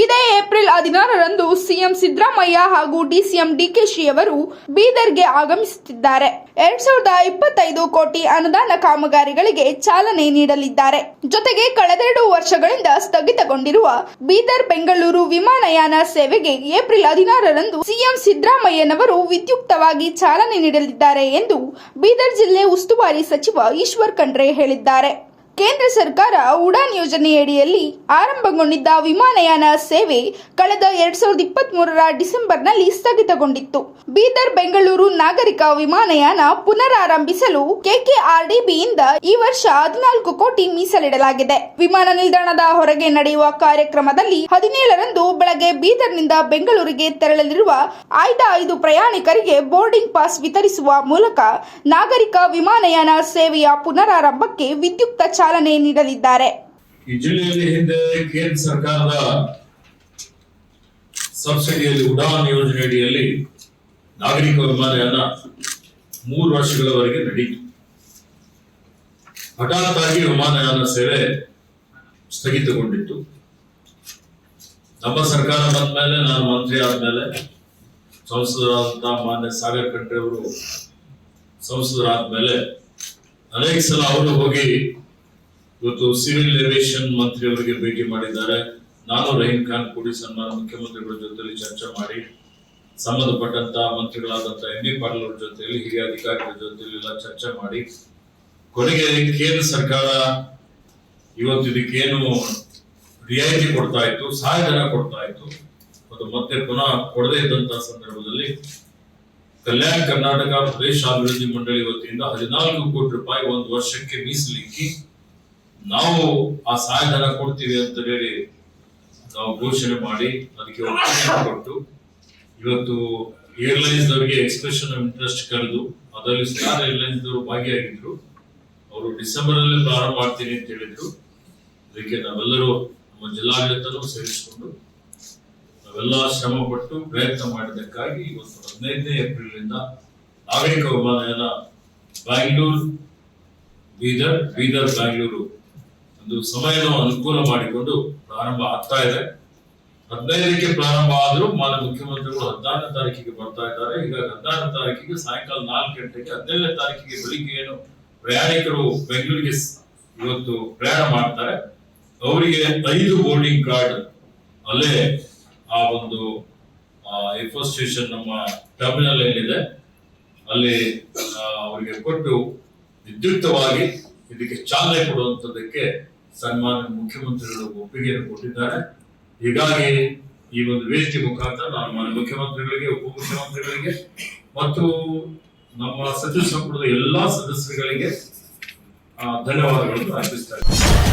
ಇದೇ ಏಪ್ರಿಲ್ ಹದಿನಾರರಂದು ಸಿಎಂ ಸಿದ್ದರಾಮಯ್ಯ ಹಾಗೂ ಡಿಸಿಎಂ ಡಿಕೆಶಿ ಅವರು ಬೀದರ್ಗೆ ಆಗಮಿಸುತ್ತಿದ್ದಾರೆ. ಎರಡ್ ಸಾವಿರದ ಇಪ್ಪತ್ತೈದು ಕೋಟಿ ಅನುದಾನ ಕಾಮಗಾರಿಗಳಿಗೆ ಚಾಲನೆ ನೀಡಲಿದ್ದಾರೆ. ಜೊತೆಗೆ ಕಳೆದೆರಡು ವರ್ಷಗಳಿಂದ ಸ್ಥಗಿತಗೊಂಡಿರುವ ಬೀದರ್ ಬೆಂಗಳೂರು ವಿಮಾನಯಾನ ಸೇವೆಗೆ ಏಪ್ರಿಲ್ ಹದಿನಾರರಂದು ಸಿಎಂ ಸಿದ್ದರಾಮಯ್ಯನವರು ವಿದ್ಯುಕ್ತವಾಗಿ ಚಾಲನೆ ನೀಡಲಿದ್ದಾರೆ ಎಂದು ಬೀದರ್ ಜಿಲ್ಲೆ ಉಸ್ತುವಾರಿ ಸಚಿವ ಈಶ್ವರ್ ಖಂಡ್ರೆ ಹೇಳಿದ್ದಾರೆ. ಕೇಂದ್ರ ಸರ್ಕಾರ ಉಡಾನ್ ಯೋಜನೆಯಡಿಯಲ್ಲಿ ಆರಂಭಗೊಂಡಿದ್ದ ವಿಮಾನಯಾನ ಸೇವೆ ಕಳೆದ ಎರಡ್ ಸಾವಿರದ ಇಪ್ಪತ್ತ್ ಮೂರರ ಡಿಸೆಂಬರ್ನಲ್ಲಿ ಸ್ಥಗಿತಗೊಂಡಿತ್ತು. ಬೀದರ್, ಬೆಂಗಳೂರು ನಾಗರಿಕ ವಿಮಾನಯಾನ ಪುನರಾರಂಭಿಸಲು ಕೆಕೆಆರ್ಡಿಬಿಯಿಂದ ಈ ವರ್ಷ ಹದಿನಾಲ್ಕು ಕೋಟಿ ಮೀಸಲಿಡಲಾಗಿದೆ. ವಿಮಾನ ನಿಲ್ದಾಣದ ಹೊರಗೆ ನಡೆಯುವ ಕಾರ್ಯಕ್ರಮದಲ್ಲಿ ಹದಿನೇಳರಂದು ಬೆಳಗ್ಗೆ ಬೀದರ್ನಿಂದ ಬೆಂಗಳೂರಿಗೆ ತೆರಳಲಿರುವ ಆಯ್ದ ಐದು ಪ್ರಯಾಣಿಕರಿಗೆ ಬೋರ್ಡಿಂಗ್ ಪಾಸ್ ವಿತರಿಸುವ ಮೂಲಕ ನಾಗರಿಕ ವಿಮಾನಯಾನ ಸೇವೆಯ ಪುನರಾರಂಭಕ್ಕೆ ವಿದ್ಯುಕ್ತ ಚಾಲನೆ ನೀಡಲಿದ್ದಾರೆ. ಜಿಲ್ಲೆಯಲ್ಲಿ ಹಿಂದೆ ಕೇಂದ್ರ ಸರ್ಕಾರದ ಸಬ್ಸಿಡಿಯಲ್ಲಿ ಉಡಾನ್ ಯೋಜನೆಯಡಿಯಲ್ಲಿ ನಾಗರಿಕ ವಿಮಾನಯಾನ ಮೂರು ವರ್ಷಗಳವರೆಗೆ ನಡೆಯಿತು ಹಠಾತ್ ಆಗಿ ವಿಮಾನಯಾನ ಸೇವೆ ಸ್ಥಗಿತಗೊಂಡಿತ್ತು. ನಮ್ಮ ಸರ್ಕಾರ ಬಂದ ಮೇಲೆ ನಾನು ಮಂತ್ರಿ ಆದ್ಮೇಲೆ ಸಂಸದರಾದಂತಹ ಮಾನ್ಯ ಸಾಗರ್ ಖಂಡ್ರೆ ಅವರು ಸಂಸದರಾದ್ಮೇಲೆ ಅನೇಕ ಸಲ ಅವರು ಹೋಗಿ ಇವತ್ತು ಸಿವಿಲ್ ಏವಿಯೇಷನ್ ಮಂತ್ರಿಯವರಿಗೆ ಭೇಟಿ ಮಾಡಿದ್ದಾರೆ. ನಾನು ರಹೀಂ ಖಾನ್ ಕೂಡಿ ಸನ್ಮಾನ ಮುಖ್ಯಮಂತ್ರಿಗಳ ಜೊತೆಯಲ್ಲಿ ಚರ್ಚೆ ಮಾಡಿ, ಸಂಬಂಧಪಟ್ಟಂತ ಮಂತ್ರಿಗಳಾದಂತ ಎಂ ಬಿ ಪಾಟೀಲ್ ಅವರ ಜೊತೆಯಲ್ಲಿ, ಹಿರಿಯ ಅಧಿಕಾರಿಗಳ ಜೊತೆಯಲ್ಲಿ ಎಲ್ಲ ಚರ್ಚೆ ಮಾಡಿ, ಕೊನೆಗೆ ಕೇಂದ್ರ ಸರ್ಕಾರ ಇವತ್ತು ಇದಕ್ಕೇನು ರಿಯಾಯಿತಿ ಕೊಡ್ತಾ ಇತ್ತು ಸಹಾಯಧನ ಕೊಡ್ತಾ ಇತ್ತು. ಮತ್ತು ಮತ್ತೆ ಪುನಃ ಕೊಡದೇ ಇದ್ದಂತ ಸಂದರ್ಭದಲ್ಲಿ ಕಲ್ಯಾಣ ಕರ್ನಾಟಕ ಪ್ರದೇಶ ಅಭಿವೃದ್ಧಿ ಮಂಡಳಿ ವತಿಯಿಂದ ಹದಿನಾಲ್ಕು ಕೋಟಿ ರೂಪಾಯಿ ಒಂದು ವರ್ಷಕ್ಕೆ ಮೀಸಲಿಕ್ಕಿ ನಾವು ಆ ಸಹಾಯಧನ ಕೊಡ್ತೀವಿ ಅಂತ ಹೇಳಿ ನಾವು ಘೋಷಣೆ ಮಾಡಿ ಅದಕ್ಕೆ ಕೊಟ್ಟು ಇವತ್ತು ಏರ್ಲೈನ್ಸ್ ಅವರಿಗೆ ಎಕ್ಸ್ಪ್ರೆಷನ್ ಇಂಟ್ರೆಸ್ಟ್ ಕರೆದು ಅದರಲ್ಲಿ ಸ್ಟಾರ್ ಏರ್ಲೈನ್ಸ್ ಅವರು ಭಾಗಿಯಾಗಿದ್ರು. ಅವರು ಡಿಸೆಂಬರ್ ಅಲ್ಲಿ ಪ್ರಾರಂಭ ಮಾಡ್ತೀನಿ ಅಂತ ಹೇಳಿದ್ರು. ಅದಕ್ಕೆ ನಾವೆಲ್ಲರೂ ನಮ್ಮ ಜಿಲ್ಲಾಡಳಿತನೂ ಸೇರಿಸಿಕೊಂಡು ನಾವೆಲ್ಲ ಶ್ರಮ ಪಟ್ಟು ಪ್ರಯತ್ನ ಮಾಡಿದ್ದಕ್ಕಾಗಿ ಇವತ್ತು ಹದಿನೈದನೇ ಏಪ್ರಿಲ್ ಇಂದ ನಾಗರಿಕ ವಿಮಾನಯಾನ ಬ್ಯಾಂಗ್ಳೂರ್ ಬೀದರ್ ಬೀದರ್ ಬ್ಯಾಂಗ್ಳೂರು ಒಂದು ಸಮಯದ ಅನುಕೂಲ ಮಾಡಿಕೊಂಡು ಪ್ರಾರಂಭ ಆಗ್ತಾ ಇದೆ. ಹದಿನೈದಕ್ಕೆ ಪ್ರಾರಂಭ ಆದರೂ ಮಾನ್ಯ ಮುಖ್ಯಮಂತ್ರಿಗಳು ಹದಿನಾರನೇ ತಾರೀಕಿಗೆ ಬರ್ತಾ ಇದ್ದಾರೆ. ಈಗ ಹದಿನಾರನೇ ತಾರೀಕಿಗೆ ಸಾಯಂಕಾಲ ನಾಲ್ಕು ಗಂಟೆಗೆ ಹದಿನೈದನೇ ತಾರೀಕಿಗೆ ಬೆಳಿಗ್ಗೆ ಏನು ಪ್ರಯಾಣಿಕರು ಬೆಂಗಳೂರಿಗೆ ಇವತ್ತು ಪ್ರಯಾಣ ಮಾಡ್ತಾರೆ. ಅವರಿಗೆ ಐದು ಬೋರ್ಡಿಂಗ್ ಕಾರ್ಡ್ ಅಲ್ಲೇ ಆ ಒಂದು ಎಫೋ ಸ್ಟೇಷನ್ ನಮ್ಮ ಟರ್ಮಿನಲ್ ಏನಿದೆ ಅಲ್ಲಿ ಅವರಿಗೆ ಕೊಟ್ಟು ವಿದ್ಯುಕ್ತವಾಗಿ ಇದಕ್ಕೆ ಚಾಲನೆ ಕೊಡುವಂತದಕ್ಕೆ ಸನ್ಮಾನ್ಯ ಮುಖ್ಯಮಂತ್ರಿಗಳು ಒಪ್ಪಿಗೆಯನ್ನು ಕೊಟ್ಟಿದ್ದಾರೆ. ಹೀಗಾಗಿ ಈ ಒಂದು ವೇದಿಕೆ ಮುಖಾಂತರ ನಾನು ಮಾನ್ಯ ಮುಖ್ಯಮಂತ್ರಿಗಳಿಗೆ ಉಪಮುಖ್ಯಮಂತ್ರಿಗಳಿಗೆ ಮತ್ತು ನಮ್ಮ ಸಚಿವ ಸಂಪುಟದ ಎಲ್ಲಾ ಸದಸ್ಯರುಗಳಿಗೆ ಧನ್ಯವಾದಗಳನ್ನು ಅರ್ಪಿಸ್ತಾ ಇದ್ದೀನಿ.